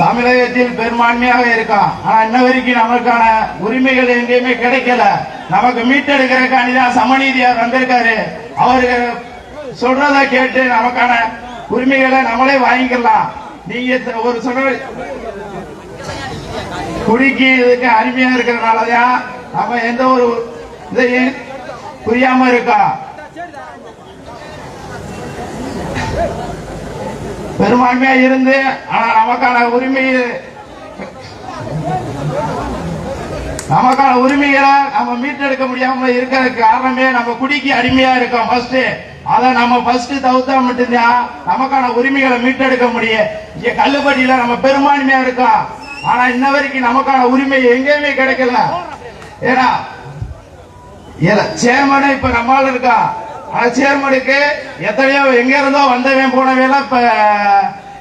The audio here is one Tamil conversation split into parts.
தமிழகத்தில் பெரும்பான்மையாக இருக்கான் ஆனா இன்ன வரைக்கும் நமக்கான உரிமைகள் எங்கேயுமே கிடைக்கல. நமக்கு மீட்டெடுக்கிறக்காண்டி தான் சமநீதியார் வந்திருக்காரு. அவரு சொல்றத கேட்டு நமக்கான உரிமைகளை நம்மளே வாங்கிக்கலாம். நீங்க ஒரு சொல்ற குடிக்கு இதுக்கு அருமையா இருக்கிறதுனாலதான் நம்ம எந்த ஒரு இதையும் புரியாம இருக்கோம் பெரும்பான்மையா இருந்து ஆனா நமக்கான உரிமை நமக்கான உரிமைகளை நம்ம மீட்டெடுக்க முடியாம இருக்கிறதுக்கு காரணமே நம்ம குடிக்கு அடிமையா இருக்கோம் ஃபர்ஸ்ட் அதை நம்ம ஃபர்ஸ்ட் தவிர்த்தா மட்டும்தான் நமக்கான உரிமைகளை மீட்டெடுக்க முடியும். இங்க கல்லுப்பட்டியில நம்ம பெரும்பான்மையா இருக்கோம். ஆனா இன்ன வரைக்கும் நமக்கான உரிமை எங்கேயுமே கிடைக்கல. ஏன்னா சேர்மனு இப்ப நம்மளால இருக்கா? சேர்மனுக்கு எத்தனையோ எங்க இருந்தோ வந்தவன் எல்லாம் இப்ப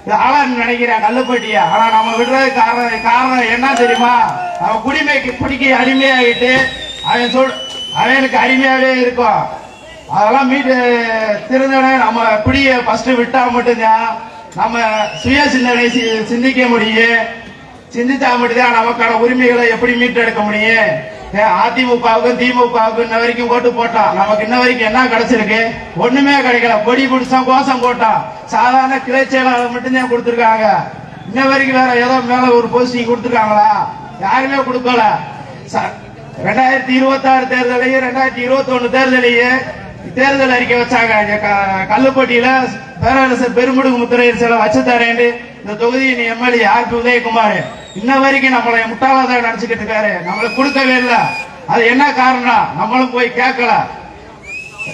ஆளான்னு நினைக்கிறேன் கல்லுப்பட்டியா. ஆனா நம்ம விடுறது காரணம் காரணம் என்ன தெரியுமா? அவன் குடிமைக்கு குடிக்கு அடிமையாகிட்டு அவன் சொல் அவனுக்கு அடிமையாவே இருக்கும். அதெல்லாம் மீட்டு திருந்தனே நம்ம பிடிய ஃபர்ஸ்ட் விட்டா மட்டும்தான் நம்ம சுய சிந்தனை சி- சிந்திக்க முடியும். சிந்திச்சா மட்டும்தான் நமக்கான உரிமைகளை எப்படி மீட்டெடுக்க முடியும்? அதிமுகவுக்கும் திமுகவுக்கும் இன்ன வரைக்கும் ஓட்டு போட்டோம் நமக்கு இன்ன வரைக்கும் என்ன கிடைச்சிருக்கு? ஒண்ணுமே கிடைக்கல. பொடி பிடிச்சா கோஷம் போட்டோம் சாதாரண கிளை செயலாளர் மட்டும்தான் கொடுத்திருக்காங்க. இன்ன வரைக்கும் வேற ஏதோ மேல ஒரு போஸ்டிங் கொடுத்திருக்காங்களா? யாருமே கொடுக்கல. ச- ரெண்டாயிரத்தி இருபத்தி ஆறு தேர்தலையும் ரெண்டாயிரத்தி இருபத்தி ஒண்ணு தேர்தலையும் தேர்தல் அறிக்கை வச்சாங்க. க- கல்லுப்பட்டியில பேரரசர் பெருமுடுகு முத்துரையர் சில வச்சு தரேன்னு இந்த தொகுதியின் எம்எல்ஏ ஆர். பி. உதயகுமார். இன்ன வரைக்கும் நம்மளை முட்டாளாதான் நினைச்சுக்கிட்டு இருக்காரு. நம்மளை கொடுக்கவே இல்லை. அது என்ன காரணம் நம்மளும் போய் கேட்கல.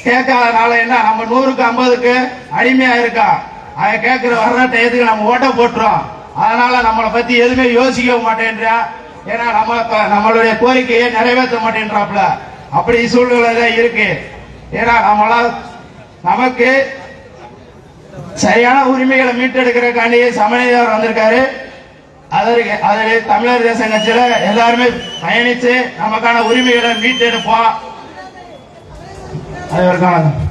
கேட்காதனால என்ன நம்ம நூறுக்கு ஐம்பதுக்கு அடிமையா இருக்கா? அதை கேட்கிற வர்ற டயத்துக்கு நம்ம ஓட்ட போட்டுறோம்? அதனால நம்மளை பத்தி எதுவுமே யோசிக்க மாட்டேன்றா. ஏன்னா நம்ம நம்மளுடைய கோரிக்கையை நிறைவேற்ற மாட்டேன்றாப்ல அப்படி சூழ்நிலை தான் இருக்கு. ஏன்னா நம்மளால் நமக்கு சரியான உரிமைகளை மீட்டெடுக்கிறக்காண்டி சமநிலையார் வந்திருக்காரு. அதற்கு அதில் தமிழர் தேச கட்சியில எல்லாருமே பயணிச்சு நமக்கான உரிமைகளை மீட்டெடுப்போம். அது வரைக்கும்